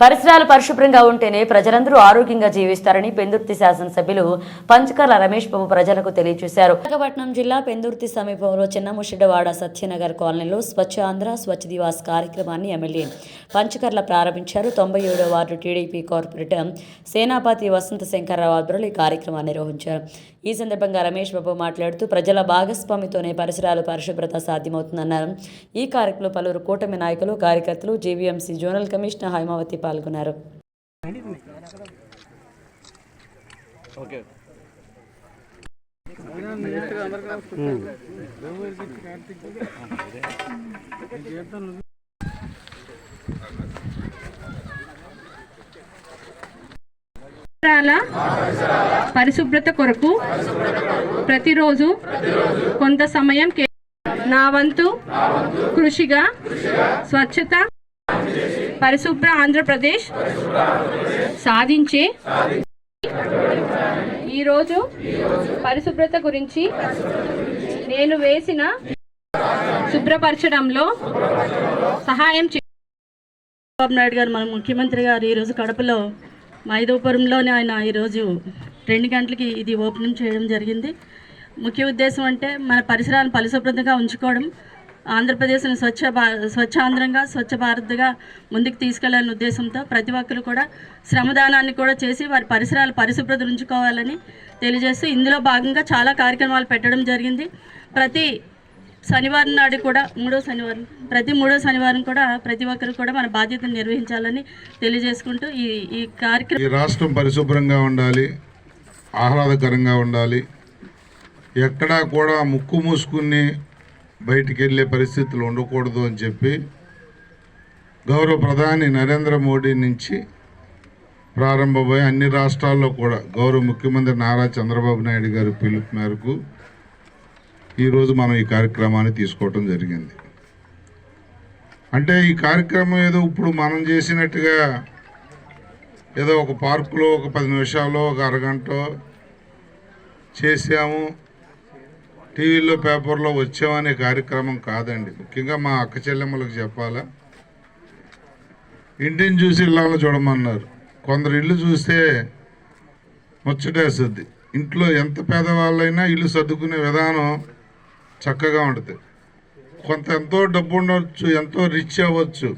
పరిసరాలు పరిశుభ్రంగా ఉంటేనే ప్రజలందరూ ఆరోగ్యంగా జీవిస్తారని పెందుర్తి శాసనసభ్యులు పంచకర్ల రమేష్ బాబు ప్రజలకు తెలియజేశారు. విశాఖపట్నం జిల్లా పెందుర్తి సమీపంలో చిన్నముషిడవాడ సత్యనగర్ కాలనీలో స్వచ్ఛ ఆంధ్ర స్వచ్ఛ దివాస్ కార్యక్రమాన్ని ఎమ్మెల్యే పంచకర్ల ప్రారంభించారు. తొంభై ఏడో ward TDP corporator Senapathi Vasantha Shankarrao ఆధ్వర్యంలో ఈ కార్యక్రమాన్ని నిర్వహించారు. ఈ సందర్భంగా రమేష్ బాబు మాట్లాడుతూ ప్రజల భాగస్వామితోనే పరిసరాలు పరిశుభ్రత సాధ్యమవుతుందన్నారు. ఈ కార్యక్రమంలో పలువురు కూటమి నాయకులు కార్యకర్తలు జీవీఎంసీ జోనల్ కమిషనర్ హైమావతి పాల్గొన్నారు. పరిశుభ్రత కొరకు ప్రతిరోజు కొంత సమయం కే- నా వంతు కృషిగా స్వచ్ఛత పరిశుభ్ర ఆంధ్రప్రదేశ్ సాధించే ఈరోజు పరిశుభ్రత గురించి నేను వేసిన శుభ్రపరచడంలో సహాయం చే చంద్రబాబు నాయుడు గారు మన ముఖ్యమంత్రి గారు ఈరోజు కడపలో మైదోపురంలోనే ఆయన ఈరోజు రెండు గంటలకి ఇది ఓపెనింగ్ చేయడం జరిగింది. ముఖ్య ఉద్దేశం అంటే మన పరిసరాలను పరిశుభ్రతగా ఉంచుకోవడం ఆంధ్రప్రదేశ్ని స్వచ్ఛ భా స్వచ్ఛాంధ్రంగా స్వచ్ఛ భారత్గా ముందుకు తీసుకెళ్ళాలనే ఉద్దేశంతో ప్రతి ఒక్కరు కూడా శ్రమదానాన్ని కూడా చేసి వారి పరిసరాలు పరిశుభ్రత ఉంచుకోవాలని తెలియజేస్తూ ఇందులో భాగంగా చాలా కార్యక్రమాలు పెట్టడం జరిగింది. ప్రతి శనివారం నాడు కూడా మూడో శనివారం ప్రతి మూడో శనివారం కూడా ప్రతి ఒక్కరు కూడా మన బాధ్యతను నిర్వహించాలని తెలియజేసుకుంటూ ఈ ఈ కార్యక్రమం ఈ రాష్ట్రం పరిశుభ్రంగా ఉండాలి ఆహ్లాదకరంగా ఉండాలి. ఎక్కడా కూడా ముక్కు మూసుకుని బయటికి వెళ్ళే పరిస్థితులు ఉండకూడదు అని చెప్పి గౌరవ ప్రధాని నరేంద్ర మోడీ నుంచి ప్రారంభమై అన్ని రాష్ట్రాల్లో కూడా గౌరవ ముఖ్యమంత్రి నారా చంద్రబాబు నాయుడు గారి పిలుపు మేరకు ఈరోజు మనం ఈ కార్యక్రమాన్ని తీసుకోవటం జరిగింది. అంటే ఈ కార్యక్రమం ఏదో ఇప్పుడు మనం చేసినట్టుగా ఏదో ఒక పార్కులో ఒక పది నిమిషాలు ఒక అరగంట చేసాము టీవీలో పేపర్లో వచ్చామనే కార్యక్రమం కాదండి. ముఖ్యంగా మా అక్క చెల్లెమ్మలకు చెప్పాలా? ఇంటిని చూసి ఇళ్ళలో చూడమన్నారు. కొందరు ఇల్లు చూస్తే ముచ్చటేస్తుంది. ఇంట్లో ఎంత పేదవాళ్ళైనా ఇల్లు సర్దుకునే విధానం చక్కగా ఉంటుంది. కొంత ఎంతో డబ్బు ఉండవచ్చు ఎంతో రిచ్ అవ్వచ్చు.